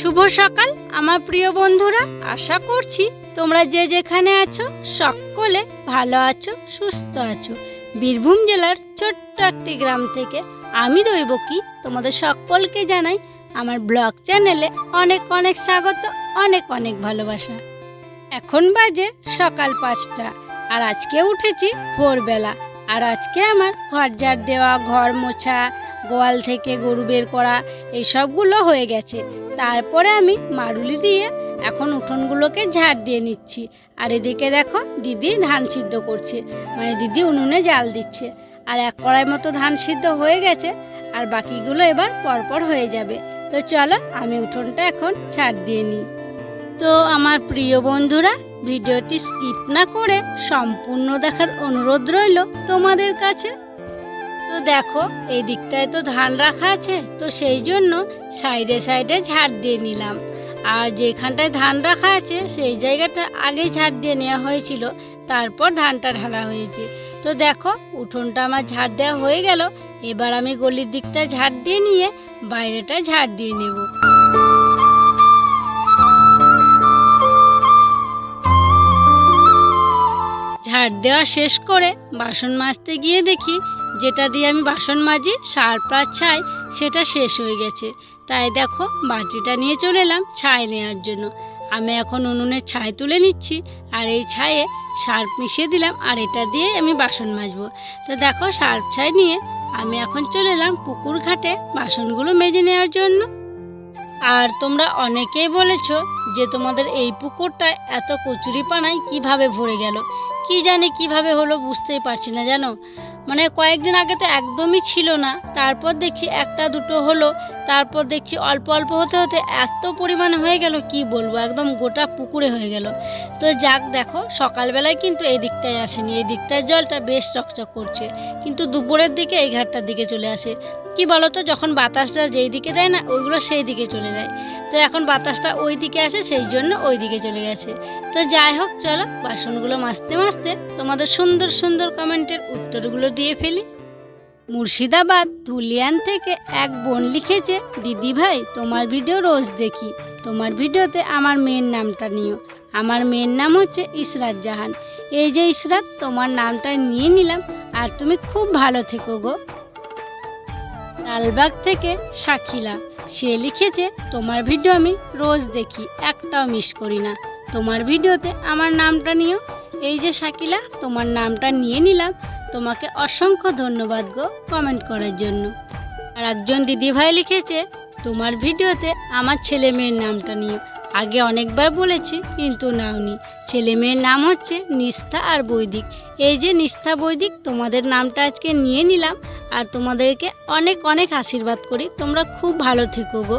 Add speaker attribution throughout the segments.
Speaker 1: শুভ সকাল, আমার প্রিয় বন্ধুরা। আশা করছি তোমরা যে যেখানে আছো, সকলে ভালো আছো, সুস্থ আছো। বীরভূম জেলার ছোট্ট একটি গ্রাম থেকে আমি দৈবকী, তোমাদের সকলকে জানাই আমার ব্লগ চ্যানেলে অনেক অনেক স্বাগত, অনেক অনেক ভালোবাসা। এখন বাজে সকাল পাঁচটা, আর আজকে উঠেছি ভোরবেলা। আর আজকে আমার ঘর ঝাড় দেওয়া, ঘর মোছা, গোয়াল থেকে গরু বের করা, এই সবগুলো হয়ে গেছে। তারপরে আমি মারুলি দিয়ে এখন উঠোনগুলোকে ঝাড় দিয়ে নিচ্ছি। আর এদিকে দেখো দিদি ধান সিদ্ধ করছে। মানে দিদি উনুনে জাল দিচ্ছে। আর এক কড়াই মতো ধান সিদ্ধ হয়ে গেছে। আর বাকিগুলো এবার পরপর হয়ে যাবে। তো চলো আমি উঠোনটা এখন ছাড় দিয়ে নিই। তো আমার প্রিয় বন্ধুরা, ভিডিওটি স্কিপ না করে সম্পূর্ণ দেখার অনুরোধ রইল তোমাদের কাছে। তো দেখো, এই দিকটায় তো ধান রাখা আছে, তো সেই জন্য সাইডে সাইডে ঝাড় দিয়ে নিলাম। আর যেখানটায় ধান রাখা আছে, সেই জায়গাটা আগেই ঝাড় দিয়ে নেওয়া হয়েছিল, তারপর ধানটা ঢালা হয়েছে। তো দেখো, উঠোনটা আমার ঝাড় দেওয়া হয়ে গেল, এবার আমি গলির দিকটা ঝাড় দিয়ে নিয়ে বাইরেটা ঝাড় দিয়ে নেব। ঝাড় দেওয়া শেষ করে বাসন মাজতে গিয়ে দেখি যেটা দিয়ে আমি বাসন মাজি, সার প্লাস ছাই, সেটা শেষ হয়ে গেছে। তাই দেখো, বাটিটা নিয়ে চলে এলাম ছাই নেওয়ার জন্য। আমি এখন উনুনের ছাই তুলে নিচ্ছি আর এই ছায়ে সার্ফ মিশিয়ে দিলাম আর এটা দিয়ে আমি বাসন মাজবো। তো দেখো, সার্ফ ছাই নিয়ে আমি এখন চলে এলাম পুকুর ঘাটে বাসনগুলো মেজে নেওয়ার জন্য। আর তোমরা অনেকেই বলেছ যে তোমাদের এই পুকুরটা এত কচুরি পানায় কীভাবে ভরে গেল? কি জানি কীভাবে হলো বুঝতেই পারছি না, জানো? মানে কয়েকদিন আগে তো একদমই ছিল না, তারপর দেখছি একটা দুটো হলো, তারপর দেখছি অল্প অল্প হতে হতে এত পরিমাণে হয়ে গেল, কি বলব? একদম গোটা পুকুরে হয়ে গেল। তো যাক দেখো, সকালবেলায় কিন্তু এই দিকটায় আসেনি, এই দিকটার জলটা বেশ চকচক করছে, কিন্তু দুপুরের দিকে এই ঘাটটার দিকে চলে আসে। কি বলতো, যখন বাতাসটা যেই দিকে দেয় না, ওইগুলো সেই দিকে চলে যায়। তো এখন বাতাসটা ওই দিকে আসে, সেই জন্য ওই দিকে চলে গেছে। তো যাই হোক, চলো বাসনগুলো মাজতে মাজতে তোমাদের সুন্দর সুন্দর কমেন্টের উত্তরগুলো দিয়ে ফেলি। মুর্শিদাবাদ ধুলিয়ান থেকে এক বোন লিখেছে, দিদি ভাই, তোমার ভিডিও রোজ দেখি। তোমার ভিডিওতে আমার মেয়ের নামটা নিও। আমার মেয়ের নাম হচ্ছে ইসরাত জাহান। এই যে ইসরাত তোমার নামটা নিয়ে নিলাম, আর তুমি খুব ভালো থেকো গো। লালবাগ থেকে শাকিলা সে লিখেছে, তোমার ভিডিও আমি রোজ দেখি, একটাও মিস করি না। তোমার ভিডিওতে আমার নামটা নিও। এই যে শাকিলা, তোমার নামটা নিয়ে নিলাম। তোমাকে অসংখ্য ধন্যবাদ গো কমেন্ট করার জন্য। আর একজন দিদিভাই লিখেছে, তোমার ভিডিওতে আমার ছেলে মেয়ের নামটা নিও। আগে অনেকবার বলেছি, কিন্তু নাওনি। ছেলে মেয়ের নাম হচ্ছে নিষ্ঠা আর বৈদিক। এই যে নিষ্ঠা বৈদিক, তোমাদের নামটা আজকে নিয়ে নিলাম আর তোমাদেরকে অনেক অনেক আশীর্বাদ করি। তোমরা খুব ভালো থেকো গো।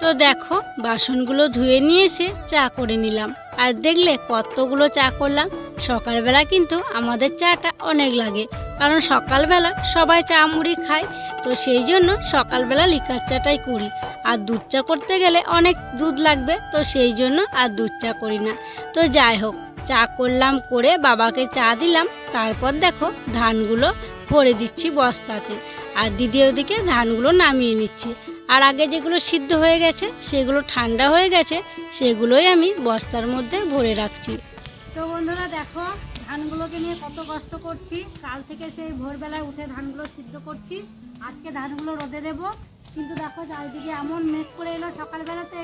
Speaker 1: তো দেখো, বাসনগুলো ধুয়ে নিয়ে এসে চা করে নিলাম। আর দেখলে কতগুলো চা করলাম। সকালবেলা কিন্তু আমাদের চাটা অনেক লাগে, কারণ সকালবেলা সবাই চা মুড়ি খায়। তো সেই জন্য সকালবেলা লিকার চাটাই করি। আর দুধ চা করতে গেলে অনেক দুধ লাগবে, তো সেই জন্য আর দুধ চা করি না। তো যাই হোক চা করলাম, করে বাবাকে চা দিলাম। তারপর দেখো, ধানগুলো ভরে দিচ্ছি বস্তাতে। আর দিদি ওদিকে ধানগুলো নামিয়ে নিচ্ছি। আর আগে যেগুলো সিদ্ধ হয়ে গেছে, সেগুলো ঠান্ডা হয়ে গেছে, সেগুলোই আমি বস্তার মধ্যে ভরে রাখছি। তো বন্ধুরা দেখো, ধানগুলোকে নিয়ে কত কষ্ট করছি। কাল থেকে সেই ভোরবেলায় উঠে ধানগুলো সিদ্ধ করছি। আজকে ধানগুলো রোদে দেবো। কিন্তু দেখো, চারিদিকে এমন মেঘ করে এলো সকালবেলাতে।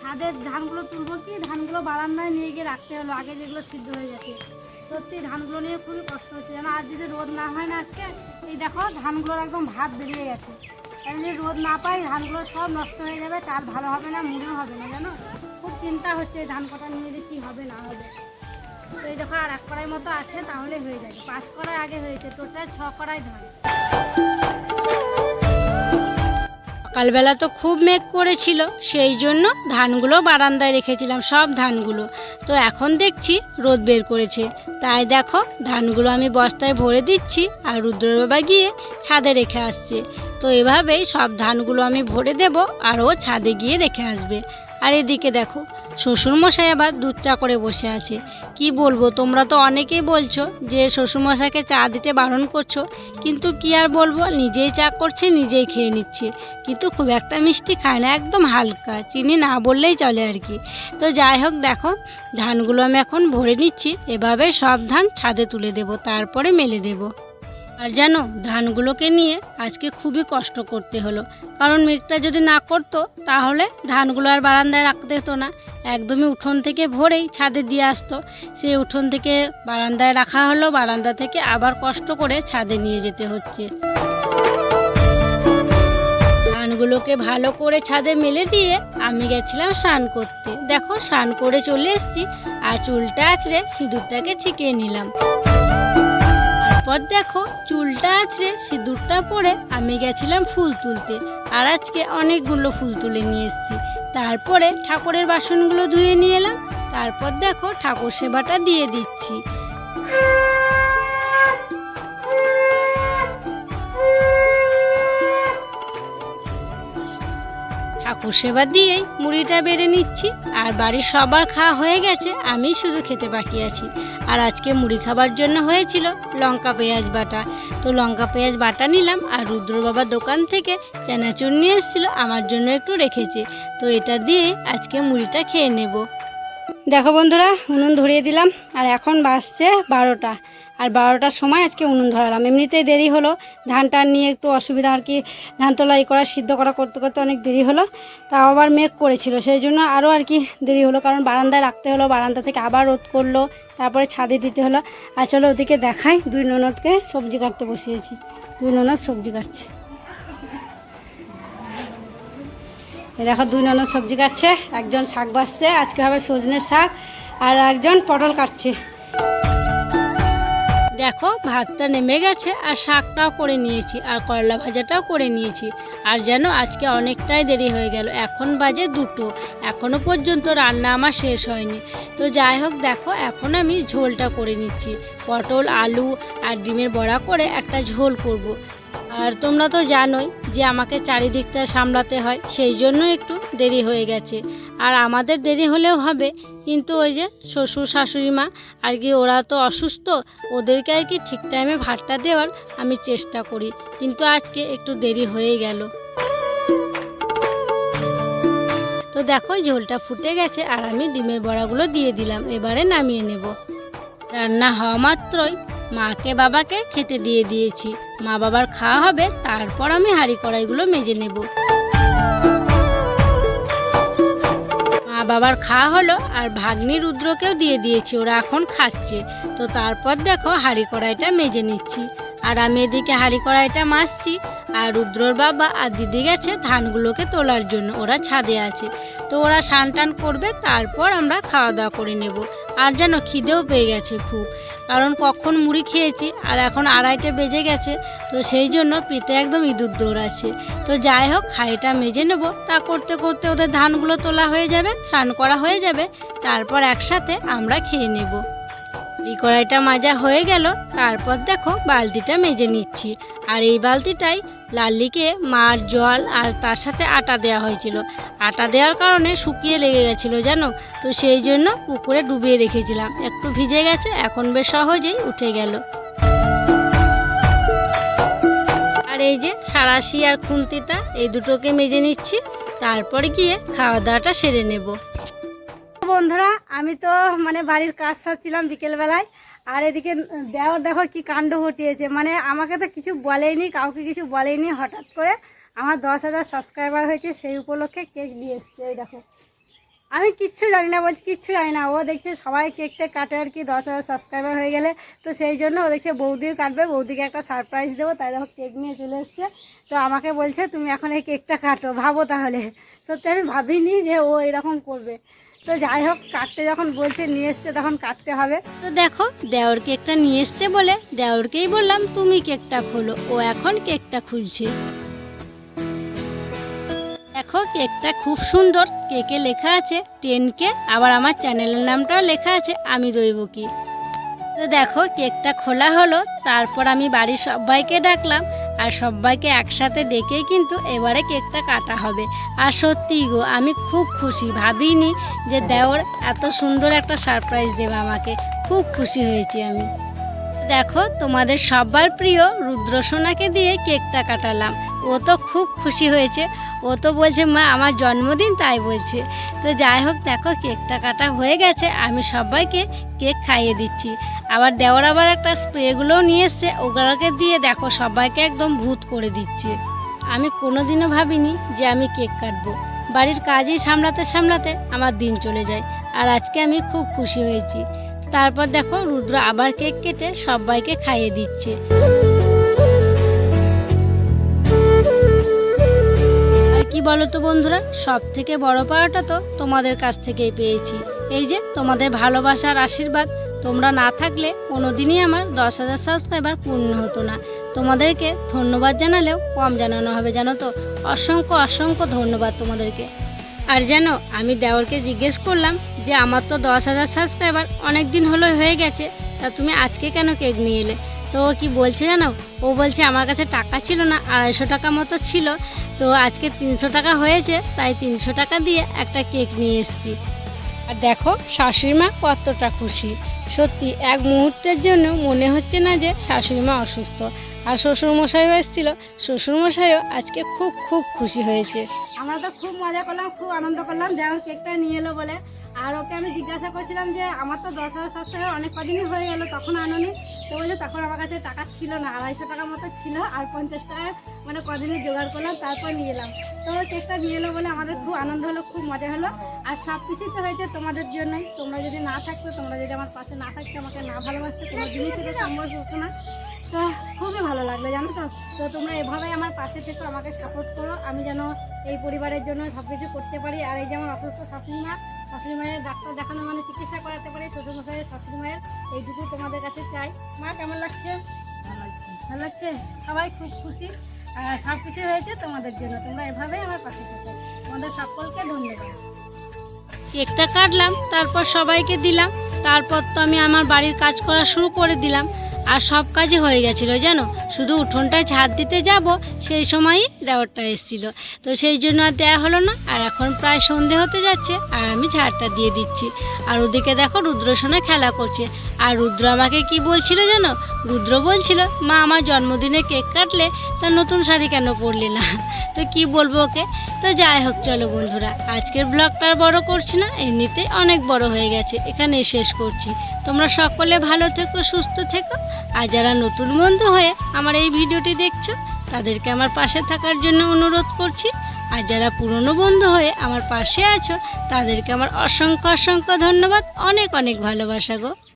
Speaker 1: ছাদের ধানগুলো তুলবো কি? ধানগুলো বারান্দায় নিয়ে গিয়ে রাখতে হলো, আগে যেগুলো সিদ্ধ হয়ে গেছে। সত্যি ধানগুলো নিয়ে খুবই কষ্ট হচ্ছে। যেন আর যদি রোদ না হয় না আজকে, এই দেখো ধানগুলোর একদম ভাত বেরিয়ে গেছে। কারণ যদি রোদ না পাই, ধানগুলো সব নষ্ট হয়ে যাবে চাল ভালো হবে না মুড়েও হবে না, জানো? খুব চিন্তা হচ্ছে ধান কটা নিয়ে যে কী হবে, না হবে। তো এই দেখো আর এক কড়াই মতো আছে, তাহলে হয়ে যাবে। পাঁচ কড়াই আগে হয়েছে, টোটাল ছ কড়াই ধান। সকালবেলা তো খুব মেঘ করেছিল, সেই জন্য ধানগুলো বারান্দায় রেখেছিলাম, সব ধানগুলো। তো এখন দেখছি রোদ বের করেছে। তাই দেখো, ধানগুলো আমি বস্তায় ভরে দিচ্ছি আর রুদ্র বাবা গিয়ে ছাদে রেখে আসছে। তো এভাবেই সব ধানগুলো আমি ভরে দেব আর ও ছাদে গিয়ে রেখে আসবে। আর এদিকে দেখো, শ্বশুরমশাই আবার দুধ চা করে বসে আছে। কি বলব, তোমরা তো অনেকেই বলছো যে শ্বশুরমশাইকে চা দিতে বারণ করছ, কিন্তু কি আর বলব, নিজেই চা করছে, নিজেই খেয়ে নিচ্ছে। কিন্তু খুব একটা মিষ্টি খায় না, একদম হালকা, চিনি না বললেই চলে আর কি। তো যাই হোক দেখো, ধানগুলো আমি এখন ভরে নিচ্ছি, এভাবে সব ধান ছাদে তুলে দেব, তারপরে মেলে দেব। আর জানো ধানগুলোকে নিয়ে আজকে খুবই কষ্ট করতে হলো। কারণ মেঘটা যদি না করতো, তাহলে ধানগুলো আর বারান্দায় রাখতে হতো না। একদমই উঠোন থেকে ভরেই ছাদে দিয়ে আসতো। সেই উঠোন থেকে বারান্দায় রাখা হলো, বারান্দা থেকে আবার কষ্ট করে ছাদে নিয়ে যেতে হচ্ছে। ধানগুলোকে ভালো করে ছাদে মেলে দিয়ে আমি গেছিলাম স্নান করতে। দেখো, স্নান করে চলে এসেছি, আর চুলটা আছড়ে সিঁদুরটাকে ছিটিয়ে নিলাম। তারপর দেখো চুলটা আছড়ে সিঁদুরটা পরে আমি গেছিলাম ফুল তুলতে। আর আজকে অনেকগুলো ফুল তুলে নিয়ে এসেছি। তারপরে ঠাকুরের বাসনগুলো ধুয়ে নিয়ে এলাম। তারপর দেখো ঠাকুর সেবাটা দিয়ে দিচ্ছি। ঠাকুর সেবা দিয়েই মুড়িটা বেড়ে নিচ্ছি। আর বাড়ির সবার খাওয়া হয়ে গেছে আমি শুধু খেতে বাকি আছি। আর আজকে মুড়ি খাবার জন্য হয়েছিল লঙ্কা পেঁয়াজ বাটা। তো লঙ্কা পেঁয়াজ বাটা নিলাম, আর রুদ্র বাবার দোকান থেকে চানাচুর নিয়ে এসেছিল, আমার জন্য একটু রেখেছে। তো এটা দিয়ে আজকে মুড়িটা খেয়ে নেব। দেখো বন্ধুরা, উনুন ধরিয়ে দিলাম, আর এখন বাজছে বারোটা। আর বারোটার সময় আজকে উনুন ধরালাম। এমনিতেই দেরি হলো। ধান টান নিয়ে একটু অসুবিধা আর কি, ধান তোলাই করা, সিদ্ধ করা করতে করতে অনেক দেরি হলো। তাও আবার মেঘ করেছিল, সেই জন্য আরও আর কি দেরি হলো। কারণ বারান্দায় রাখতে হলো, বারান্দা থেকে আবার রোদ করল, তারপরে ছাদে দিতে হলো। আর চলো ওদিকে দেখাই, দুই ননদকে সবজি কাটতে বসিয়েছি। দুই ননদ সবজি কাটছে। দেখো, দুই ননদ সবজি কাটছে, একজন শাক বাসছে আজকে হবে সজনের শাক, আর একজন পটল কাটছে। দেখো, ভাতটা নেমে গেছে আর শাকটাও করে নিয়েছি আর করলা ভাজাটাও করে নিয়েছি। আর যেন আজকে অনেকটাই দেরি হয়ে গেল, এখন বাজে দুটো। এখনও পর্যন্ত রান্না আমার শেষ হয়নি। তো যাই হোক, দেখো, এখন আমি ঝোলটা করে নিচ্ছি। পটল, আলু আর ডিমের বড়া করে একটা ঝোল করব। আর তোমরা তো জানোই যে আমাকে চারিদিকটা সামলাতে হয়, সেই জন্য একটু দেরি হয়ে গেছে। আর আমাদের দেরি হলেও হবে। কিন্তু ওই যে শ্বশুর, শাশুড়ি মা আর কি ওরা তো অসুস্থ, ওদেরকে আর কি ঠিক টাইমে ভাতটা দেওয়ার আমি চেষ্টা করি। কিন্তু আজকে একটু দেরি হয়ে গেল। তো দেখো ঝোলটা ফুটে গেছে আর আমি ডিমের বড়াগুলো দিয়ে দিলাম। এবারে নামিয়ে নেব। রান্না হওয়া মাত্রই মাকে, বাবাকে খেতে দিয়ে দিয়েছি। মা বাবার খাওয়া হবে, তারপর আমি হাঁড়ি কড়াইগুলো মেজে নেব। মা বাবার খাওয়া হলো আর ভাগ্নি রুদ্রকেও দিয়ে দিয়েছি, ওরা এখন খাচ্ছে। তো তারপর দেখো হাঁড়ি কড়াইটা মেজে নিচ্ছি। আর আমি এদিকে হাঁড়ি কড়াইটা মাজছি আর রুদ্রর বাবা আর দিদি গেছে ধানগুলোকে তোলার জন্য, ওরা ছাদে আছে। তো ওরা স্নান টান করবে, তারপর আমরা খাওয়া দাওয়া করে নেব। আর যেন খিদেও পেয়ে গেছে খুব। কারণ কখন মুড়ি খেয়েছি আর এখন আড়াইটে বেজে গেছে, তো সেই জন্য পেটে একদম ইঁদুর দৌড়াচ্ছে। তো যাই হোক হাঁড়িটা মেজে নেব। তা করতে করতে ওদের ধানগুলো তোলা হয়ে যাবে, স্নান করা হয়ে যাবে। তারপর একসাথে আমরা খেয়ে নেব। এই কড়াইটা মাজা হয়ে গেল। তারপর দেখো, বালতিটা মেজে নিচ্ছি। আর এই বালতিটাই লাল্লিকে মার, জল আর তার সাথে আটা দেওয়া হয়েছিল। আটা দেওয়ার কারণে শুকিয়ে লেগে গেছিল, জানো? তো সেই জন্য পুকুরে ডুবিয়ে রেখেছিলাম। একটু ভিজে গেছে, এখন বেশ সহজেই উঠে গেল। আর এই যে সারাশি আর খুন্তিটা, এই দুটোকে মেজে নিচ্ছি, তারপরে গিয়ে খাওয়া দাওয়াটা সেরে নেব। বন্ধুরা, আমি তো মানে বাড়ির কাজ সারছিলাম বিকেলবেলায়, আর এদিকে দেওয়ার দেখো কি কাণ্ড ঘটিয়েছে। মানে আমাকে তো কিছু বলেইনি, কাউকে কিছু বলেইনি, হঠাৎ করে আমার দশ হাজার সাবস্ক্রাইবার হয়েছে, সেই উপলক্ষে কেক নিয়ে এসছে ওই দেখো। আমি কিচ্ছু জানি না, বলছি কিচ্ছু জানি না, ও দেখছে সবাই কেকটা কাটে আর কি, দশ হাজার সাবস্ক্রাইবার হয়ে গেলে, তো সেই জন্য ও দেখছে বৌদিও কাটবে, বৌদিকে একটা সারপ্রাইজ দেবো, তাই দেখো কেক নিয়ে চলে এসছে। তো আমাকে বলছে, তুমি এখন এই কেকটা কাটো, ভাবো তাহলে। সত্যি আমি ভাবিনি যে ও এরকম করবে। তো যাই হোক, কাটতে যখন বলছে, নিয়ে এসছে, তখন কাটতে হবে। তো দেখো, দেওর কেকটা নিয়ে এসছে বলে দেওরকেই বললাম, তুমি কেকটা খোলো, ও এখন কেকটা খুলছে। দেখো, কেকটা খুব সুন্দর, কেকে লেখা আছে, টেন কে, আবার আমার চ্যানেলের নামটাও লেখা আছে, আমি দইব কি। তো দেখো, কেকটা খোলা হলো, তারপর আমি বাড়ির সবাইকে ডাকলাম আর সবাইকে একসাথে ডেকেই কিন্তু এবারে কেকটা কাটা হবে। আর সত্যি গো, আমি খুব খুশি। ভাবিনি যে দেওর এত সুন্দর একটা সারপ্রাইজ দেবে আমাকে। খুব খুশি হয়েছি আমি। দেখো, তোমাদের সবার প্রিয় রুদ্রসোনাকে দিয়ে কেকটা কাটালাম। ও তো খুব খুশি হয়েছে। ও তো বলছে, মা, আমার জন্মদিন, তাই বলছে। তো যাই হোক, দেখো, কেকটা কাটা হয়ে গেছে। আমি সবাইকে কেক খাইয়ে দিচ্ছি। আবার দেওয়ার আবার একটা স্প্রেগুলোও নিয়ে এসছে। ওগুলোকে দিয়ে দেখো সবাইকে একদম ভূত করে দিচ্ছে। আমি কোনোদিনও ভাবিনি যে আমি কেক কাটবো। বাড়ির কাজই সামলাতে সামলাতে আমার দিন চলে যায়। আর আজকে আমি খুব খুশি হয়েছি। তারপর দেখো রুদ্র আবার কেক কেটে সবাইকে খাইয়ে দিচ্ছে। কি বলো তো বন্ধুরা সব থেকে বড় পাওয়াটা তো তোমাদের কাছ থেকেই পেয়েছি। এই যে তোমাদের ভালোবাসার আশীর্বাদ, তোমরা না থাকলে কোনোদিনই আমার দশ হাজার সাবস্ক্রাইবার পূর্ণ হতো না। তোমাদেরকে ধন্যবাদ জানালেও কম জানানো হবে, জানো তো? অসংখ্য অসংখ্য ধন্যবাদ তোমাদেরকে। আর জানো, আমি দেওরকে জিজ্ঞেস করলাম যে আমার তো দশ হাজার সাবস্ক্রাইবার অনেক দিন হলো হয়ে গেছে, তা তুমি আজকে কেন কেক নিয়ে এলে? তো ও কী বলছে জানো? ও বলছে আমার কাছে টাকা ছিল না, আড়াইশো টাকা মতো ছিল, তো আজকে তিনশো টাকা হয়েছে, তাই তিনশো টাকা দিয়ে একটা কেক নিয়ে এসেছি। আর দেখো, শাশুড়ি মা কতটা খুশি। সত্যি, এক মুহূর্তের জন্য মনে হচ্ছে না যে শাশুড়ি মা অসুস্থ। আর শ্বশুরমশাইও এসেছিল, শ্বশুরমশাইও আজকে খুব খুব খুশি হয়েছে। আমরা তো খুব মজা করলাম, খুব আনন্দ করলাম যেমন কেকটা নিয়ে এলো বলে। আর ওকে আমি জিজ্ঞাসা করছিলাম যে, আমার তো দশ হাজার সাতশো অনেক কদিনই হয়ে গেলো, তখন আনোনি। তো বলছে তখন আমার কাছে টাকা ছিল না, আড়াইশো টাকা মতো ছিল, আর পঞ্চাশ টাকা মানে কদিনে জোগাড় করলাম, তারপর নিয়ে এলাম। তো কেকটা নিয়ে এলো বলে আমাদের খুব আনন্দ হলো, খুব মজা হলো। আর সব কিছুই তো হয়েছে তোমাদের জন্যই। তোমরা যদি না থাকতো, তোমরা যদি আমার পাশে না থাকতো, আমাকে না ভালোবাসতো, কোনো জিনিস এটা সম্ভব হতো না। তো খুবই ভালো লাগল, জানো তো? তো তোমরা এভাবেই আমার পাশে থেকো, আমাকে সাপোর্ট করো। আমি যেন এই পরিবারের জন্য সব কিছু করতে পারি। আর এই যে আমার অসুস্থ শাশুড়ি মা শাশুড়ি মায়ের ডাক্তার দেখানো মানে চিকিৎসা করাতে পারি শ্বশুরমশাইয়ের শাশুড়ি মায়ের এইটুকু তোমাদের কাছে চাই। মা কেমন লাগছে? ভালো লাগছে। সবাই খুব খুশি। সব কিছু হয়েছে তোমাদের জন্য। তোমরা এভাবেই আমার পাশে থাকো। তোমাদের সকলকে ধন্যবাদ। কেকটা কাটলাম তারপর সবাইকে দিলাম। তারপর তো আমি আমার বাড়ির কাজ করা শুরু করে দিলাম। আর সব কাজই হয়ে গেছিল, জানো? শুধু উঠোনটায় ছাদ দিতে যাব, সেই সময়ই দেওয়ারটা এসেছিল। তো সেই জন্য আর দেওয়া হলো না, আর এখন প্রায় সন্ধে হতে যাচ্ছে, আর আমি ঝাড়টা দিয়ে দিচ্ছি। আর ওদিকে দেখো রুদ্রসোনা খেলা করছে। আর রুদ্র আমাকে কি বলছিল জানো? রুদ্র বলছিল, মা, আমার জন্মদিনে কেক কাটলে তা নতুন শাড়ি কেন পরলি না? তো কি বলব ওকে? তো যাই হোক, চলো বন্ধুরা, আজকের ব্লগটা আর বড় করছি না, এমনিতে অনেক বড় হয়ে গেছে, এখানেই শেষ করছি। তোমরা সকলে ভালো থেকো, সুস্থ থেকো আর যারা নতুন বন্ধু হয়ে আমার এই ভিডিওটি দেখছ, তাদেরকে আমার পাশে থাকার জন্য অনুরোধ করছি। আর যারা পুরনো বন্ধু হয়ে আমার পাশে আছো, তাদেরকে আমার অসংখ্য অসংখ্য ধন্যবাদ। অনেক অনেক ভালোবাসা গো।